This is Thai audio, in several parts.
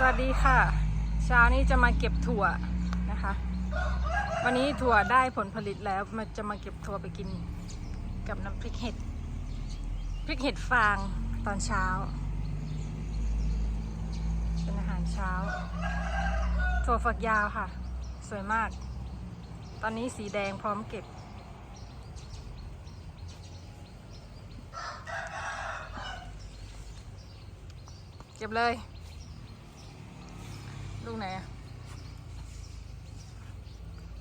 สวัสดีค่ะ เช้านี้จะมาเก็บถั่วนะคะ วันนี้ถั่วได้ผลผลิตแล้วมาจะมาเก็บถั่วไปกินกับน้ำพริกเห็ดพริกเห็ดฟางตอนเช้า เป็นอาหารเช้า ถั่วฝักยาวค่ะ สวยมาก ตอนนี้สีแดงพร้อมเก็บเก็บเลย ลูกไหนอะ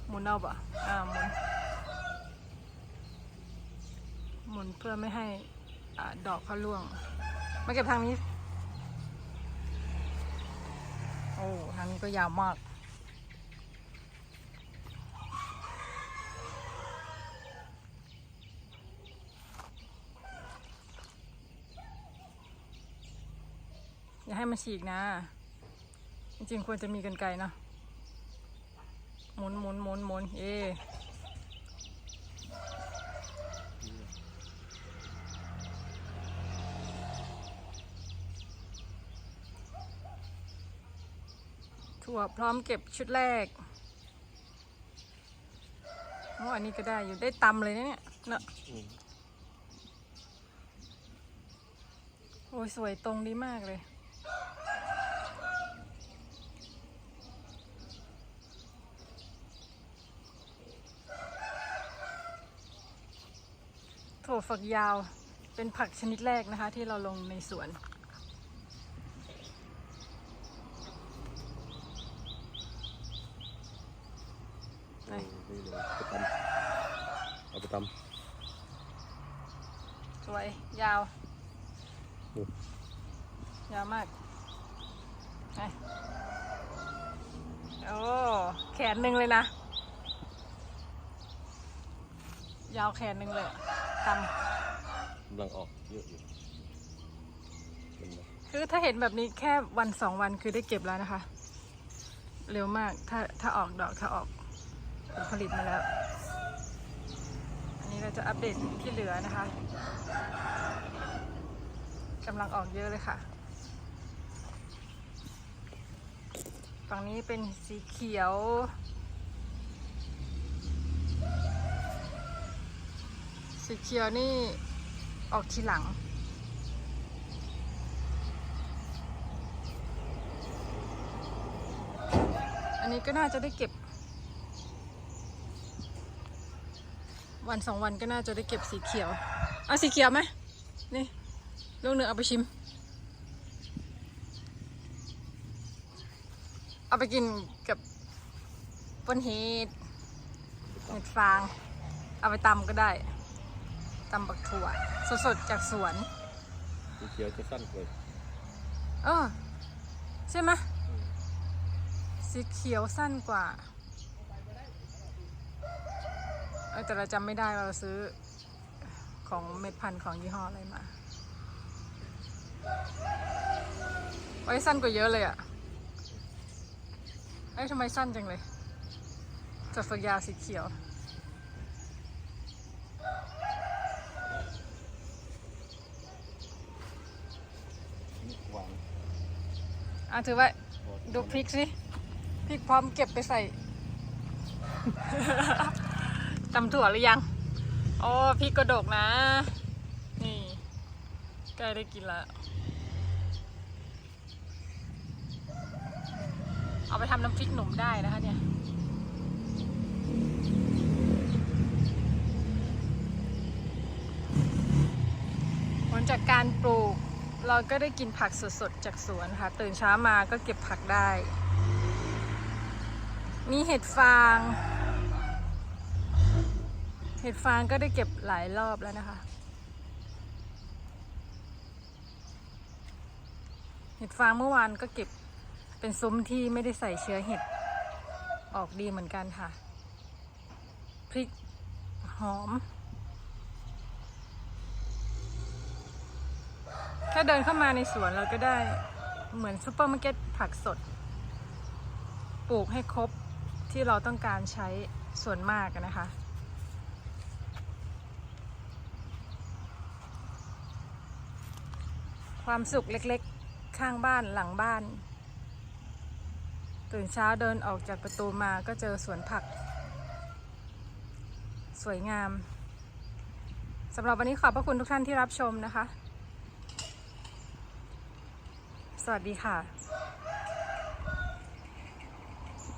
หมุนเอาปะอ่าหมุน หมุนเพื่อไม่ให้อ่าดอกเขาร่วง มาเก็บทางนี้ โอ้ทางนี้ก็ยาวมากอย่าให้มันฉีกนะ จริงๆควรจะมีกันไกรเนาะหมุนหมุนหมุนหมุนเอถั่วพร้อมเก็บชุดแรกโอ้อันนี้ก็ได้อยู่ได้ตำเลยนะเนี่ยเนอะโอ้ยสวยตรงดีมากเลย ถั่วฝักยาวเป็นผักชนิดแรกนะคะ ที่เราลงในสวนไหนนี่เลยไปตำเอาไปตสวยยาวอืมยาวมากไหนโอ้ แขนหนึ่งเลยนะ ยาวแขนหนึ่งเลยอะ ตำำกำลังออกเยอะอยู่เห็นไหมคือถ้าเห็นแบบนี้แค่วันสองวันคือได้เก็บแล้วนะคะ เร็วมากถ้าถ้าออกดอกถ้าออกผลผลิตมาแล้ว อันนี้เราจะอัปเดตที่เหลือนะคะกำลังออกเยอะเลยค่ะ ฝั่งนี้เป็นสีเขียว สีเขียวนี่ออกทีหลัง อันนี้ก็น่าจะได้เก็บ วันสองวันก็น่าจะได้เก็บสีเขียว เอาสีเขียวไหมนี่ลูกหนึ่งเอาไปชิม เอาไปกินกับปนเห็ดเห็ดฟาง เอาไปตำก็ได้ ตำบักถั่ว สดๆจากสวนสีเขียวจะสั้นกว่าเออใช่ไหมสีเขียวสั้นกว่าเออแต่เราจำไม่ได้ว่าเราซื้อของเม็ดพันธุ์ของยี่ห้ออะไรมา ไว้สั้นกว่าเยอะเลยอะ่ะเอ้ยทำไมสั้นจังเลยจัดฝักยาวสีเขียว หวาน อะถือไว้ดูพริกสิพริกพร้อมเก็บไปใส่ตำถั่วหรือยังโอ้พริกกระดกนะ นี่ใกล้ได้กินแล้วเอาไปทำน้ำพริกหนุ่มได้นะคะเนี่ยผลจากการปลูก เราก็ได้กินผักสดๆจากสวนค่ะ ตื่นเช้ามาก็เก็บผักได้ มีเห็ดฟาง เห็ดฟางก็ได้เก็บหลายรอบแล้วนะคะ เห็ดฟางเมื่อวานก็เก็บเป็นซุ้มที่ไม่ได้ใส่เชื้อเห็ด ออกดีเหมือนกันค่ะ พริกหอม แค่เดินเข้ามาในสวนเราก็ได้เหมือนซูเปอร์มาร์เก็ตผักสด ปลูกให้ครบที่เราต้องการใช้ส่วนมากนะคะ ความสุขเล็กๆ ข้างบ้านหลังบ้าน ตื่นเช้าเดินออกจากประตูมาก็เจอสวนผัก สวยงามสำหรับวันนี้ขอบพระคุณทุกท่านที่รับชมนะคะ ส วัสดีค่ะ